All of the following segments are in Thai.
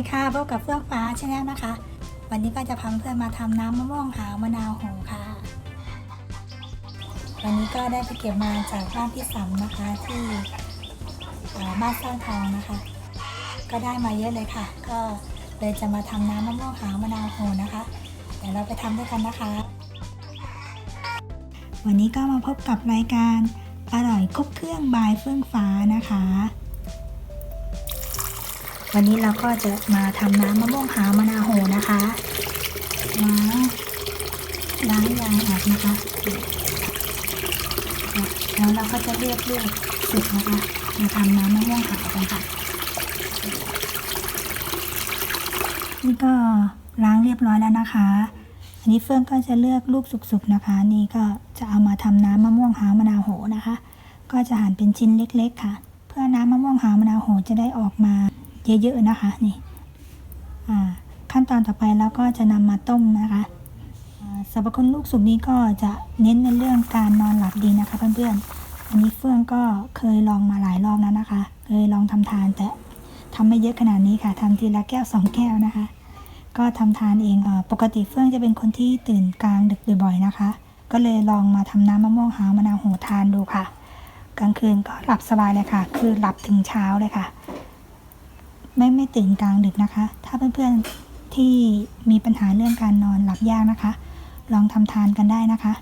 สวัสดีค่ะพบกับเฟื่องฟ้าชาแนลนะคะ วันนี้ก็จะพาเพื่อนมาทำน้ำมะม่วงหาวมะนาวโหค่ะ วันนี้ก็ได้ไปเก็บมาจากบ้านพี่สำนะคะที่บ้านสร้างทองนะคะ ก็ได้มาเยอะเลยค่ะ ก็เลยจะมาทำน้ำมะม่วงหาวมะนาวโหนะคะ เดี๋ยวเราไปทำด้วยกันนะคะ วันนี้ก็มาพบกับรายการอร่อยครบเครื่องบายเฟื่องฟ้านะคะ วันนี้เราก็จะมาทำน้ำมะม่วงหาวมะนาวโหนะคะมาล้างยางออกนะคะ แล้วเราก็จะเรียกเรียกสุกนะคะมาทำน้ำมะม่วงหาวกันค่ะนี่ก็ล้างเรียบร้อยแล้วนะคะ อันนี้เฟื่องก็จะเลือกลูกสุกๆนะคะ นี่ก็จะเอามาทำน้ำมะม่วงหาวมะนาวโหนะคะ ก็จะหั่นเป็นชิ้นเล็ก ๆ ค่ะ เพื่อน้ำมะม่วงหาวมะนาวโหจะได้ออกมา เยอะๆนะคะนี่ขั้นตอนต่อไปแล้วก็จะนำมาต้มนะคะอ่าสรรพคุณลูกสุกนี้ก็จะเน้นในเรื่องการนอนหลับดีนะคะเพื่อนๆอันนี้เฟื่องก็เคยลองมาหลายรอบแล้วนะคะ เคยลองทำทานแต่ทำไม่เยอะขนาดนี้ค่ะทำทีละแก้วสองแก้วนะคะ ก็ทำทานเองปกติเฟื่องจะเป็นคนที่ตื่นกลางดึกบ่อยๆนะคะ ก็เลยลองมาทำน้ำมะม่วงหาวมะนาวโหทานดูค่ะ กลางคืนก็หลับสบายเลยค่ะ คือหลับถึงเช้าเลยค่ะ ไม่ไม่ตื่นกลางดึกนะคะ ถ้าเพื่อนๆที่มีปัญหาเรื่องการนอนหลับยากนะคะ ลองทำทานกันได้นะคะ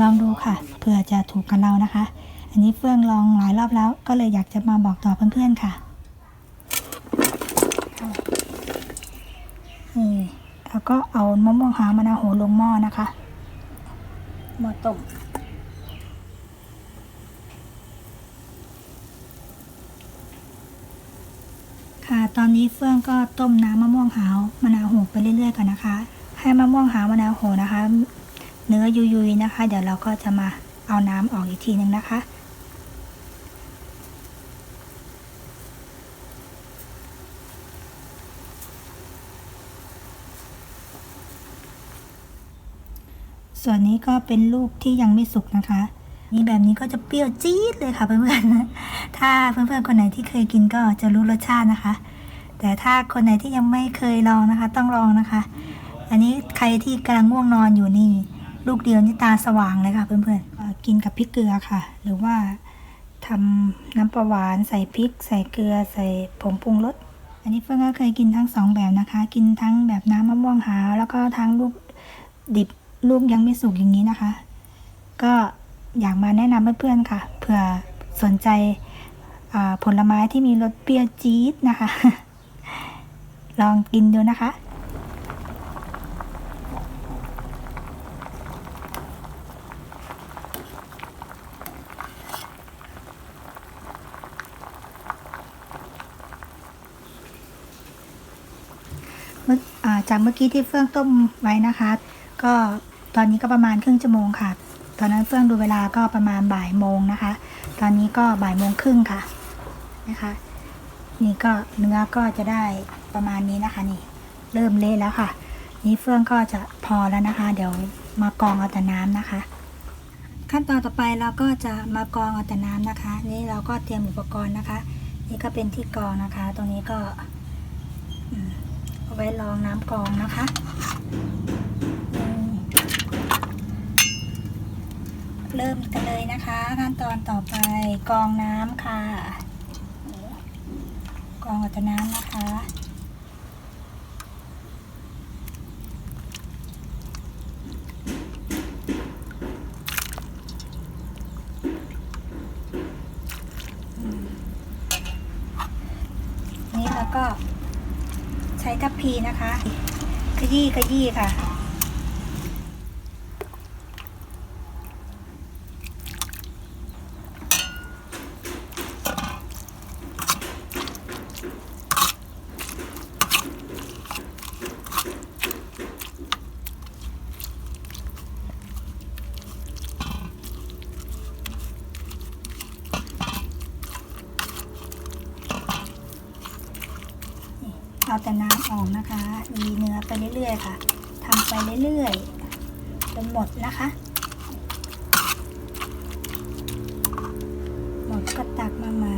ลองดูค่ะเผื่อจะถูกกับเรานะคะ อันนี้เฟื่องลองหลายรอบแล้วก็เลยอยากจะมาบอกต่อเพื่อนๆค่ะนี่แล้วก็เอามะม่วงหาวมะนาวโหลงหม้อนะคะหม้อต้ม ตอนนี้เฟื่องก็ต้มน้ำมะม่วงหาวมะนาวโหไปเรื่อยๆก่อนนะคะ ให้มะม่วงหาวมะนาวโหนะคะ เนื้อยุยๆนะคะ เดี๋ยวเราก็จะมาเอาน้ำออกอีกทีหนึ่งนะคะส่วนนี้ก็เป็นลูกที่ยังไม่สุกนะคะ นี่แบบนี้ก็จะเปรี้ยวจี๊ดเลยค่ะเพื่อนๆถ้าเพื่อนๆคนไหนที่เคยกินก็จะรู้รสชาตินะคะ แต่ถ้าคนไหนที่ยังไม่เคยลองนะคะ ต้องลองนะคะ อันนี้ใครที่กำลังง่วงนอนอยู่นี่ ลูกเดียวนี่ตาสว่างเลยค่ะเพื่อนๆกินกับพริกเกลือค่ะ หรือว่าทำน้ำปลาหวานใส่พริก ใส่เกลือ ใส่ผงปรุงรสอันนี้เฟื่องก็เคยกินทั้งสองแบบนะคะ กินทั้งแบบน้ำมะม่วงหาวแล้วก็ทั้งลูกดิบลูกยังไม่สุกอย่างนี้นะคะ ก็อยากมาแนะนำเพื่อนๆค่ะเผื่อสนใจผลไม้ที่มีรสเปรี้ยวจี๊ดนะคะ ลองกินดูนะคะเมื่อจากเมื่อกี้ที่เฟื่องต้มไว้นะคะ ก็ตอนนี้ก็ประมาณครึ่งชั่วโมงค่ะ ตอนนั้นเฟื่องดูเวลาก็ประมาณบ่ายโมงนะคะ ตอนนี้ก็บ่ายโมงครึ่งค่ะนะคะ นี่ก็เนื้อก็จะได้ประมาณนี้นะคะนี่ เริ่มเละแล้วค่ะ นี่เฟื่องก็จะพอแล้วนะคะ เดี๋ยวมากรองเอาแต่น้ำนะคะ ขั้นตอนต่อไปเราก็จะมากรองเอาแต่น้ำนะคะ นี่เราก็เตรียมอุปกรณ์นะคะ นี่ก็เป็นที่กรองนะคะ ตรงนี้ก็เอาไว้รองน้ำกรองนะคะเริ่มกันเลยนะคะ ขั้นตอนต่อไปกรองน้ำค่ะ กรองเอาแต่น้ำนะคะ นี่แล้วก็ใช้ทัพพีนะคะ ขยี้ขยี้ค่ะ เอาแต่น้ำออกนะคะ มีเนื้อไปเรื่อยๆค่ะทำไปเรื่อยๆจนหมดนะคะ หมดก็ตักมาใหม่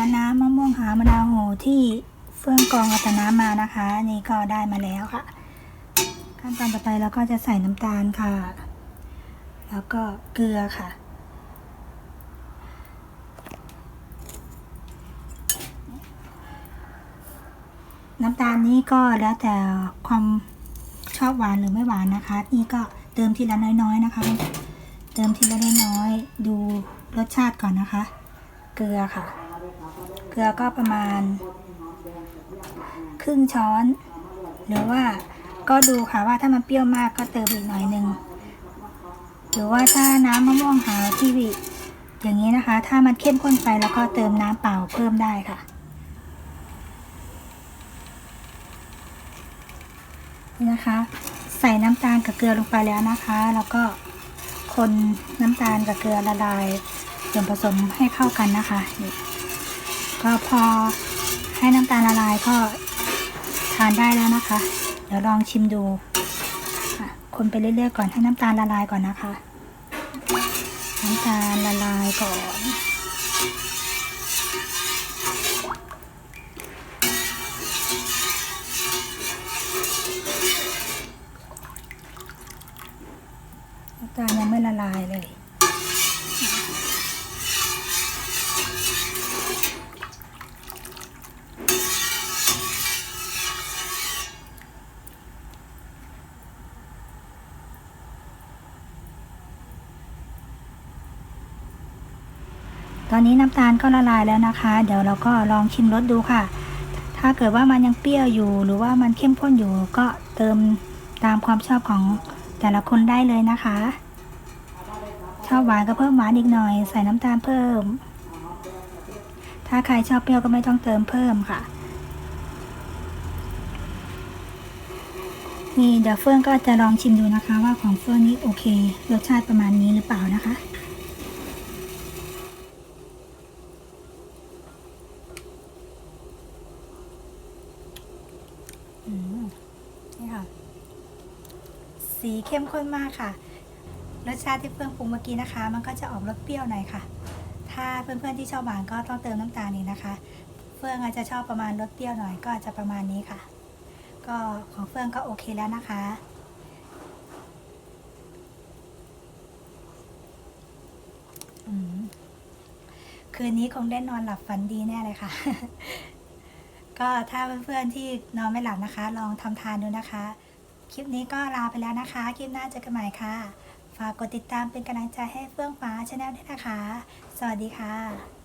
า มะนาวโหที่เฟื่องกรองอัตน้ำมานะคะนี่ก็ได้มาแล้วค่ะ ขั้นตอนต่อไปเราก็จะใส่น้ำตาลค่ะ แล้วก็เกลือค่ะ น้ำตาลนี้ก็แล้วแต่ความชอบหวานหรือไม่หวานนะคะ นี่ก็เติมทีละน้อยๆนะคะ เติมทีละน้อยๆดูรสชาติก่อนนะคะ เกลือค่ะ เกลือก็ประมาณ ครึ่งช้อน หรือว่าก็ดูค่ะว่าถ้ามันเปรี้ยวมากก็เติมอีกหน่อยหนึ่งหรือว่าถ้าน้ำมะม่วงหาวที่วิอย่างนี้นะคะ ถ้ามันเข้มข้นไปแล้วก็เติมน้ำเปล่าเพิ่มได้ค่ะ นี่นะคะ ใส่น้ำตาลกับเกลือลงไปแล้วนะคะ แล้วก็คนน้ำตาลกับเกลือละลายส่วนผสมให้เข้ากันนะคะนี่ ก็พอให้น้ำตาลละลายก็ทานได้แล้วนะคะ เดี๋ยวลองชิมดูคนไปเรื่อยๆก่อนให้น้ำตาลละลายก่อนนะคะ น้ำตาลละลายก่อนน้ำตาลยังไม่ละลายเลย ตอนนี้น้ำตาลก็ละลายแล้วนะคะ เดี๋ยวเราก็ลองชิมรสดูค่ะ ถ้าเกิดว่ามันยังเปรี้ยวอยู่หรือว่ามันเข้มข้นอยู่ก็เติมตามความชอบของแต่ละคนได้เลยนะคะ ชอบหวานก็เพิ่มหวานอีกหน่อย ใส่น้ำตาลเพิ่ม ถ้าใครชอบเปรี้ยวก็ไม่ต้องเติมเพิ่มค่ะนี่เดี๋ยวเฟื่องก็จะลองชิมดูนะคะว่าของเฟื่องนี้โอเค รสชาติประมาณนี้หรือเปล่านะคะ อืมนี่ค่ะ สีเข้มข้นมากค่ะรสชาติที่เพื่อนปรุงเมื่อกี้นะคะ มันก็จะออกรสเปรี้ยวหน่อยค่ะ ถ้าเพื่อนๆที่ชอบหวานก็ต้องเติมน้ำตาลนี่นะคะ เฟื่องอาจจะชอบประมาณรสเปรี้ยวหน่อยก็จะประมาณนี้ค่ะ ก็ของเฟื่องก็โอเคแล้วนะคะ คืนนี้คงได้นอนหลับฝันดีแน่เลยค่ะ ก็ถ้าเพื่อนๆที่นอนไม่หลับนะคะ ลองทำทานดูนะคะ คลิปนี้ก็ลาไปแล้วนะคะ คลิปหน้าเจอกันใหม่ค่ะ ฝากกดติดตามเป็นกำลังใจให้เฟื่องฟ้าชาแนลด้วยนะคะ สวัสดีค่ะ